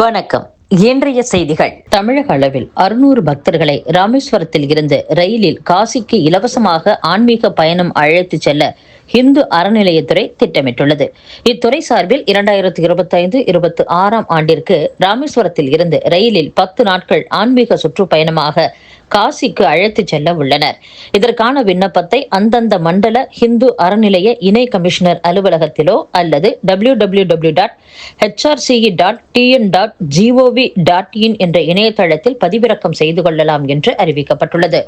வணக்கம். இன்றைய செய்திகள். தமிழக அளவில் அறுநூறு பக்தர்களை ராமேஸ்வரத்தில் இருந்து ரயிலில் காசிக்கு இலவசமாக ஆன்மீக பயணம் அழைத்து செல்ல இந்து அறநிலையத்துறை திட்டமிட்டுள்ளது. இத்துறை சார்பில் இரண்டாயிரத்தி இருபத்தி ஐந்து இருபத்தி ஆறாம் ஆண்டிற்கு ராமேஸ்வரத்தில் இருந்து ரயிலில் பத்து நாட்கள் ஆன்மீக சுற்றுப்பயணமாக காசிக்கு அழைத்து செல்ல உள்ளனர். இதற்கான விண்ணப்பத்தை அந்தந்த மண்டல ஹிந்து அறநிலைய இணை கமிஷனர் அலுவலகத்திலோ அல்லது W W W dot HRCE dot TN dot gov dot in என்ற இணையதளத்தில் பதிவிறக்கம் செய்து கொள்ளலாம் என்று அறிவிக்கப்பட்டுள்ளது.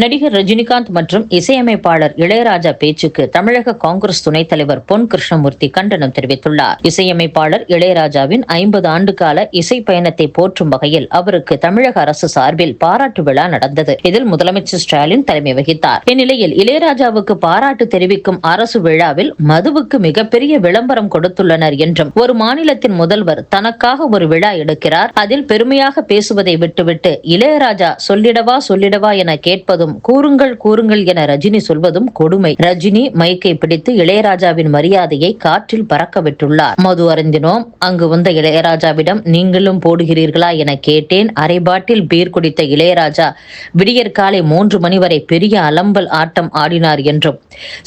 நடிகர் ரஜினிகாந்த் மற்றும் இசையமைப்பாளர் இளையராஜா பேச்சுக்கு தமிழக காங்கிரஸ் துணைத் தலைவர் பொன் கிருஷ்ணமூர்த்தி கண்டனம் தெரிவித்துள்ளார். இசையமைப்பாளர் இளையராஜாவின் ஐம்பது ஆண்டு கால இசை பயணத்தை போற்றும் வகையில் அவருக்கு தமிழக அரசு சார்பில் பாராட்டு விழா நடந்தது. இதில் முதலமைச்சர் ஸ்டாலின் தலைமை வகித்தார். இந்நிலையில் இளையராஜாவுக்கு பாராட்டு தெரிவிக்கும் அரசு விழாவில் மதுவுக்கு மிகப்பெரிய விளம்பரம் கொடுத்துள்ளனர் என்றும் ஒரு மாநிலத்தின் முதல்வர் தனக்காக ஒரு விழா எடுக்கிறார். அதில் பெருமையாக பேசுவதை விட்டுவிட்டு இளையராஜா சொல்லிடவா சொல்லிடவா என கேட்பதும் சொல்வதும் கூறுங்கள் கூறுங்கள் என ரஜினி சொல்வதும் கொடுமை. ரஜினி மைக்கை பிடித்து இளையராஜாவின் மரியாதையை காற்றில் பறக்க விட்டுள்ளார். மது அருந்தினோம் அங்கு வந்த இளையராஜாவிடம் நீங்களும் போடுகிறீர்களா என கேட்டேன். அரை பாட்டில் பீர் குடித்த இளையராஜா விடியற் காலை மூன்று மணி வரை பெரிய அலம்பல் ஆட்டம் ஆடினார் என்றும்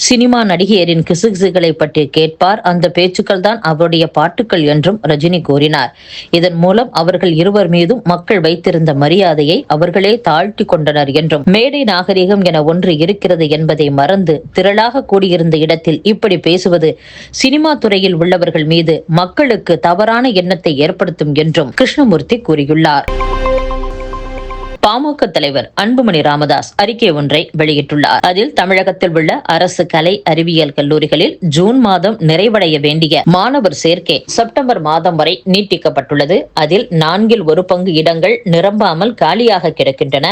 சினிமா நடிகையரின் கிசுகிசுகளை பற்றி கேட்பார். அந்த பேச்சுக்கள் தான் அவருடைய பாட்டுக்கள் என்றும் ரஜினி கூறினார். இதன் மூலம் அவர்கள் இருவர் மீதும் மக்கள் வைத்திருந்த மரியாதையை அவர்களே தாழ்த்தி கொண்டனர் என்றும் மேடை நாகரிகம் என ஒன்று இருக்கிறது என்பதை மறந்து திரளாக கூடியிருந்த இடத்தில் இப்படி பேசுவது சினிமா துறையில் உள்ளவர்கள் மீது மக்களுக்கு தவறான எண்ணத்தை ஏற்படுத்தும் என்றும் கிருஷ்ணமூர்த்தி கூறியுள்ளார். பாமக தலைவர் அன்புமணி ராமதாஸ் அறிக்கை ஒன்றை வெளியிட்டுள்ளார். அதில் தமிழகத்தில் உள்ள அரசு கலை அறிவியல் கல்லூரிகளில் ஜூன் மாதம் நிறைவடைய வேண்டிய மாணவர் சேர்க்கை செப்டம்பர் மாதம் வரை நீட்டிக்கப்பட்டுள்ளது. அதில் நான்கில் ஒரு பங்கு இடங்கள் நிரம்பாமல் காலியாக கிடக்கின்றன.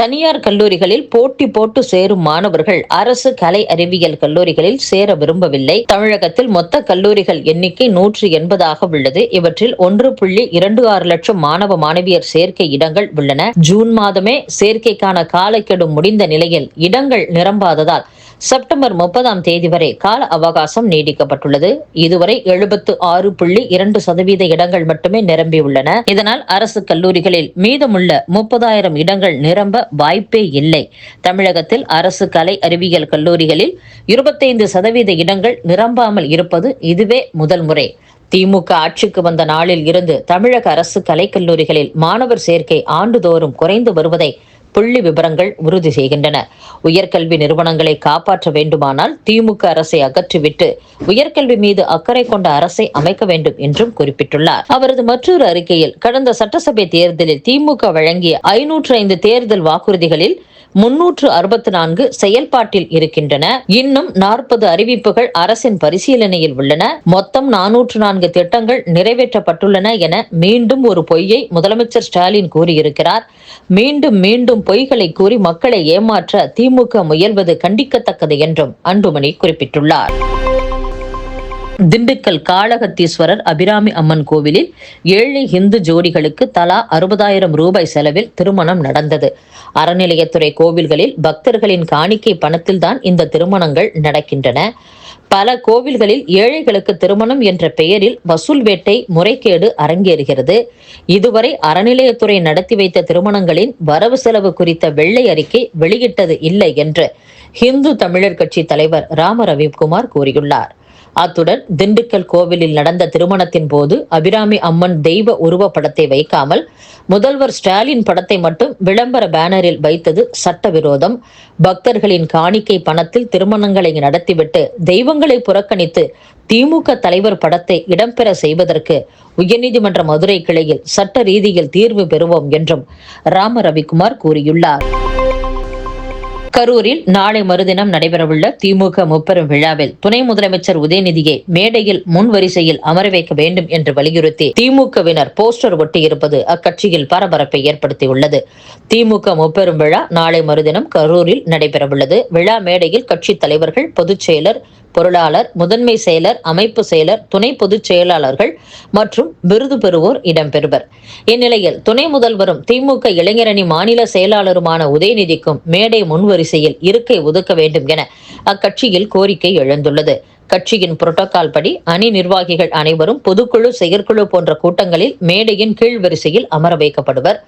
தனியார் கல்லூரிகளில் போட்டி போட்டு சேரும் மாணவர்கள் அரசு கலை அறிவியல் கல்லூரிகளில் சேர விரும்பவில்லை. தமிழகத்தில் மொத்த கல்லூரிகள் எண்ணிக்கை நூற்றி எண்பதாக உள்ளது. இவற்றில் ஒன்று புள்ளி இரண்டு ஆறு லட்சம் மாணவ மாணவியர் சேர்க்கை இடங்கள் உள்ளன. ஜூன் ஜூன் மாதமே சேர்க்கைக்கான காலக்கெடு முடிந்த நிலையில் இடங்கள் நிரம்பாததால் செப்டம்பர் முப்பதாம் தேதி வரை கால அவகாசம் நீடிக்கப்பட்டுள்ளது. இதுவரை எழுபத்து ஆறு புள்ளி இரண்டு சதவீத இடங்கள் மட்டுமே நிரம்பியுள்ளன. இதனால் அரசு கல்லூரிகளில் மீதமுள்ள முப்பதாயிரம் இடங்கள் நிரம்ப வாய்ப்பே இல்லை. தமிழகத்தில் அரசு கலை அறிவியல் கல்லூரிகளில் இருபத்தைந்து சதவீத இடங்கள் நிரம்பாமல் இருப்பது இதுவே முதல் முறை. திமுக ஆட்சிக்கு வந்த நாளில் இருந்து தமிழக அரசு கலைக்கல்லூரிகளில் மாணவர் சேர்க்கை ஆண்டுதோறும் குறைந்து வருவதை புள்ளி விவரங்கள் உறுதி செய்கின்றன. உயர்கல்வி நிறுவனங்களை காப்பாற்ற வேண்டுமானால் திமுக அரசை அகற்றிவிட்டு உயர்கல்வி மீது அக்கறை கொண்ட அரசை அமைக்க வேண்டும் என்றும் குறிப்பிட்டுள்ளார். அவரது மற்றொரு அறிக்கையில் கடந்த சட்டசபை தேர்தலில் திமுக வழங்கிய ஐநூற்று ஐந்து தேர்தல் வாக்குறுதிகளில் முன்னூற்று அறுபத்தி நான்கு செயல்பாட்டில் இருக்கின்றன. இன்னும் நாற்பது அறிவிப்புகள் அரசின் பரிசீலனையில் உள்ளன. மொத்தம் நானூற்று நான்கு திட்டங்கள் நிறைவேற்றப்பட்டுள்ளன என மீண்டும் ஒரு பொய்யை முதலமைச்சர் ஸ்டாலின் கூறியிருக்கிறார். மீண்டும் மீண்டும் பொய்களை கூறி மக்களை ஏமாற்ற திமுக முயல்வது கண்டிக்கத்தக்கது என்றும் அன்புமணி குறிப்பிட்டுள்ளார். திண்டுக்கல் காளகத்தீஸ்வரர் அபிராமி அம்மன் கோவிலில் ஏழை இந்து ஜோடிகளுக்கு தலா அறுபதாயிரம் ரூபாய் செலவில் திருமணம் நடந்தது. அறநிலையத்துறை கோவில்களில் பக்தர்களின் காணிக்கை பணத்தில்தான் இந்த திருமணங்கள் நடக்கின்றன. பல கோவில்களில் ஏழைகளுக்கு திருமணம் என்ற பெயரில் வசூல் வேட்டை முறைகேடு அரங்கேறுகிறது. இதுவரை அறநிலையத்துறை நடத்தி வைத்த திருமணங்களின் வரவு செலவு குறித்த வெள்ளை அறிக்கை வெளியிட்டது இல்லை என்று ஹிந்து தமிழர் கட்சி தலைவர் ராம ரவிக்குமார் கூறியுள்ளார். அத்துடன் திண்டுக்கல் கோவிலில் நடந்த திருமணத்தின் போது அபிராமி அம்மன் தெய்வ உருவப்படத்தை வைக்காமல் முதல்வர் ஸ்டாலின் படத்தை மட்டும் விளம்பர பேனரில் வைத்தது சட்டவிரோதம். பக்தர்களின் காணிக்கை பணத்தில் திருமணங்களை நடத்திவிட்டு தெய்வங்களை புறக்கணித்து திமுக தலைவர் படத்தை இடம்பெற செய்வதற்கு உயர்நீதிமன்ற மதுரை கிளையில் சட்ட ரீதியில் தீர்வு பெறுவோம் என்றும் ராம ரவிக்குமார் கூறியுள்ளார். கரூரில் நாளை மறுதினம் நடைபெறவுள்ள திமுக முப்பெரும் விழாவில் துணை முதலமைச்சர் உதயநிதியை மேடையில் முன் வரிசையில் அமர வைக்க வேண்டும் என்று வலியுறுத்தி திமுகவினர் போஸ்டர் ஒட்டியிருப்பது அக்கட்சியில் பரபரப்பை ஏற்படுத்தியுள்ளது. திமுக முப்பெரும் விழா நாளை மறுதினம் கரூரில் நடைபெறவுள்ளது. விழா மேடையில் கட்சித் தலைவர்கள் பொதுச் செயலர் பொருளாளர் முதன்மை செயலர் அமைப்பு செயலர் துணை பொதுச் செயலாளர்கள் மற்றும் விருது பெறுவோர் இடம்பெறுவர். இந்நிலையில் துணை முதல்வரும் திமுக இளைஞரணி மாநில செயலாளருமான உதயநிதிக்கும் மேடை முன்வரிசையில் இருக்கை ஒதுக்க வேண்டும் என அக்கட்சியில் கோரிக்கை எழுந்துள்ளது. கட்சியின் புரோட்டோகால் படி அணி நிர்வாகிகள் அனைவரும் பொதுக்குழு செயற்குழு போன்ற கூட்டங்களில் மேடையின் கீழ் வரிசையில் அமர வைக்கப்படுவர்.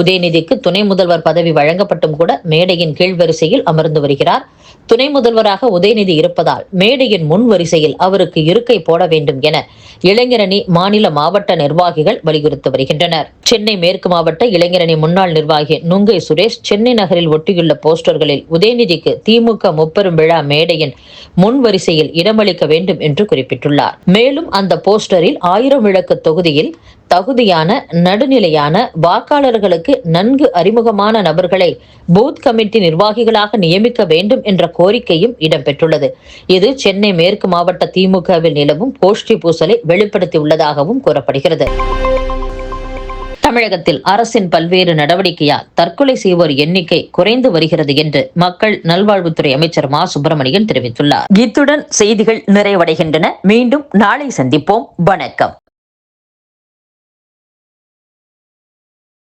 உதயநிதிக்கு துணை முதல்வர் பதவி வழங்கப்பட்டும் கூட மேடையின் கீழ் வரிசையில் அமர்ந்து வருகிறார். துணை முதல்வராக உதயநிதி இருப்பதால் மேடையின் முன் வரிசையில் அவருக்கு இருக்கை போட வேண்டும் என இளைஞரணி மாநில மாவட்ட நிர்வாகிகள் வலியுறுத்தி வருகின்றனர். சென்னை மேற்கு மாவட்ட இளைஞரணி முன்னாள் நிர்வாகி நுங்கை சுரேஷ் சென்னை நகரில் ஒட்டியுள்ள போஸ்டர்களில் உதயநிதிக்கு திமுக முப்பெரும் விழா மேடையின் முன் வரிசையில் இடமளிக்க வேண்டும் என்று குறிப்பிட்டுள்ளார். மேலும் அந்த போஸ்டரில் ஆயிரம் விளக்கு தொகுதியில் தகுதியான நடுநிலையான வாக்காளர்களுக்கு நன்கு அறிமுகமான நபர்களை பூத் கமிட்டி நிர்வாகிகளாக நியமிக்க வேண்டும் என்ற கோரிக்கையும் இடம்பெற்றுள்ளது. இது சென்னை மேற்கு மாவட்ட திமுகவில் நிலவும் கோஷ்டி பூசலை வெளிப்படுத்தியுள்ளதாகவும் கூறப்படுகிறது. தமிழகத்தில் அரசின் பல்வேறு நடவடிக்கையால் தற்கொலை செய்வோர் எண்ணிக்கை குறைந்து வருகிறது என்று மக்கள் நல்வாழ்வுத்துறை அமைச்சர் மா. சுப்பிரமணியன் தெரிவித்துள்ளார். இத்துடன் செய்திகள் நிறைவடைகின்றன. மீண்டும் நாளை சந்திப்போம். வணக்கம்.